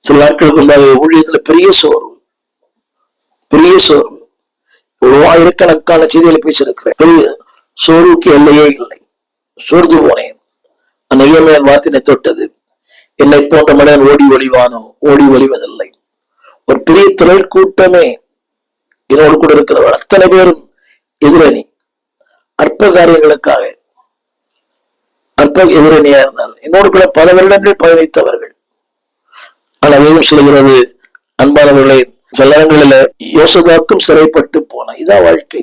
சில நாட்களுக்கு ஊழியத்துல பெரிய சோர்வு. பெரிய சோர்வு. இவ்வளவு ஆயிரக்கணக்கான செய்திகளை பேசியிருக்கிறேன். பெரிய சோர்வுக்கு எல்லையே இல்லை. சோர்ந்து போனேன். அந்த இயமையன் வார்த்தையை தொட்டது. என்னை போன்ற மனிதன் ஓடி ஒளிவானோ ஓடி ஒளிவதில்லை. ஒரு பெரிய தொழில் கூட்டமே என்னோடு கூட இருக்கிறவர். அத்தனை பேரும் எதிரணி. அற்ப காரியங்களுக்காக. அற்ப எதிரணியா இருந்தால் என்னோடு கூட பல வருடங்கள் பயணித்தவர்கள். ஆனால் வேதம் சொல்கிறது அன்பானவர்களே சில நேரங்களில யோசதாக்கும் சிறைப்பட்டு போன இதான் வாழ்க்கை.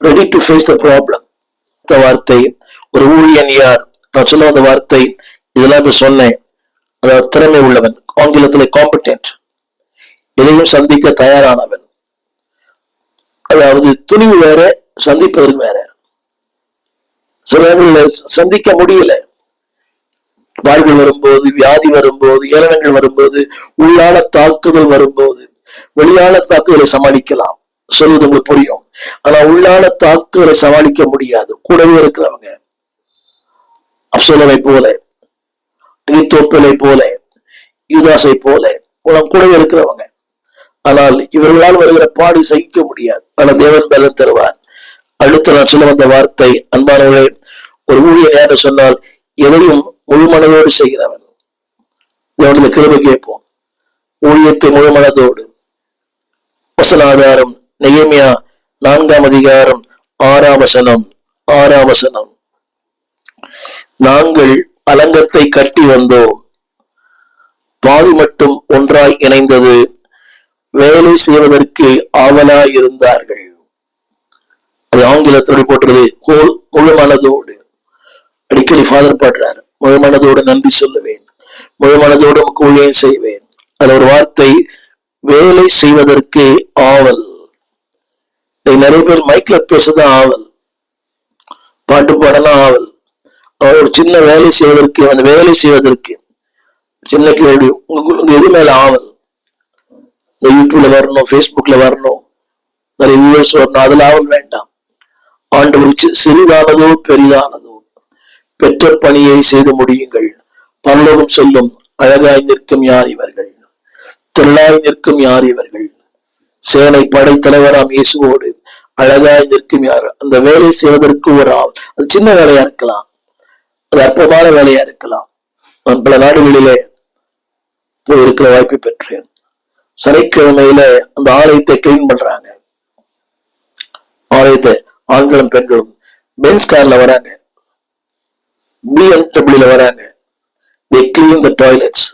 Ready to face the problem இந்த வார்த்தை ஒரு ஊழியன் யார்? நான் சொல்ல அந்த வார்த்தை இதெல்லாம் இப்ப சொன்னேன். அதாவது திறமை உள்ளவன் ஆங்கிலத்தில் காம்படென்ட் எதையும் சந்திக்க தயாரானவன். அதாவது துணிவு வேற சந்திப்பதற்கு வேற. சில நேரங்களில் சந்திக்க முடியல. வாழ்வு வரும்போது வியாதி வரும்போது ஏளனங்கள் வரும்போது உள்ளால தாக்குதல் வரும்போது வெளியால தாக்குதலை சமாளிக்கலாம். சொல்வது உங்களுக்கு புரியும். ஆனா உள்ளால தாக்குதலை சமாளிக்க முடியாது. கூடவே இருக்கிறவங்க. அப்சோலவை போல ஈத்தோப்பலை போல யுதாசை போல உலகம் கூடவே இருக்கிறவங்க. ஆனால் இவர்களால் வருகிற பாடி சகிக்க முடியாது. ஆனால் தேவன் பலன் தருவார். அடுத்த நான் சொல்ல வந்த வார்த்தை அன்பானவர்களே ஒரு ஊழியர் யாரு சொன்னால் எதையும் முழுமனதோடு செய்கிறவன். தேவனது கிருபை கேட்போம்? ஊழியத்தை முழுமனதோடு வசனாதாரம் வசன நான்காம் அதிகாரம் ஆறாம் வசனம் ஆறாம் வசனம். நாங்கள் அலங்கத்தை கட்டி வந்தோம். பாதி மட்டும் ஒன்றாய் இணைந்தது. வேலை செய்வதற்கு ஆவலாய் இருந்தார்கள். அது ஆங்கிலத்தோடு போட்டுறது ஹோல் முழு மனதோடு அடிக்கடி ஃபாதர் பாடுறார். முழுமனதோடு நன்றி சொல்லுவேன். முழுமனதோடு ஊழியம் செய்வேன். அது ஒரு வார்த்தை வேலை செய்வதற்கு ஆவல். நிறைய பேர் மைக்ல பேசதான் ஆவல். பாட்டு பாடலாம் ஆவல். அவர் ஒரு சின்ன வேலை செய்வதற்கு அந்த வேலை செய்வதற்கு சின்ன கேள்வி உங்களுக்கு எது மேல ஆவல்? இந்த யூடியூப்ல வரணும் ஃபேஸ்புக்ல வரணும் நிறைய வியூவர்ஸ் வரணும் அதுல ஆவல் வேண்டாம். ஆண்டு சிறிதானதோ பெரிதானதோ பெற்ற பணியை செய்து முடியுங்கள். பரலோகம் சொல்லும் அழகாய் நிற்கும் யார் இவர்கள்? திரளாய் நிற்கும் யார் இவர்கள்? சேனை படைத்தலைவராம் இயேசுவோடு அழகாய் நிற்கும் யார்? அந்த வேலை செய்வதற்கு ஒரு ஆள். அது சின்ன வேலையா இருக்கலாம். அது அற்பமான வேலையா இருக்கலாம். நான் பல நாடுகளிலே போயிருக்கிற வாய்ப்பு வாய்ப்பை பெற்றேன். சனிக்கிழமையில அந்த ஆலயத்தை கிளீன் பண்றாங்க. ஆலயத்தை ஆண்களும் பெண்களும் பெஞ்ச் கார்ல வராங்க. BMW 11 and they clean the toilets.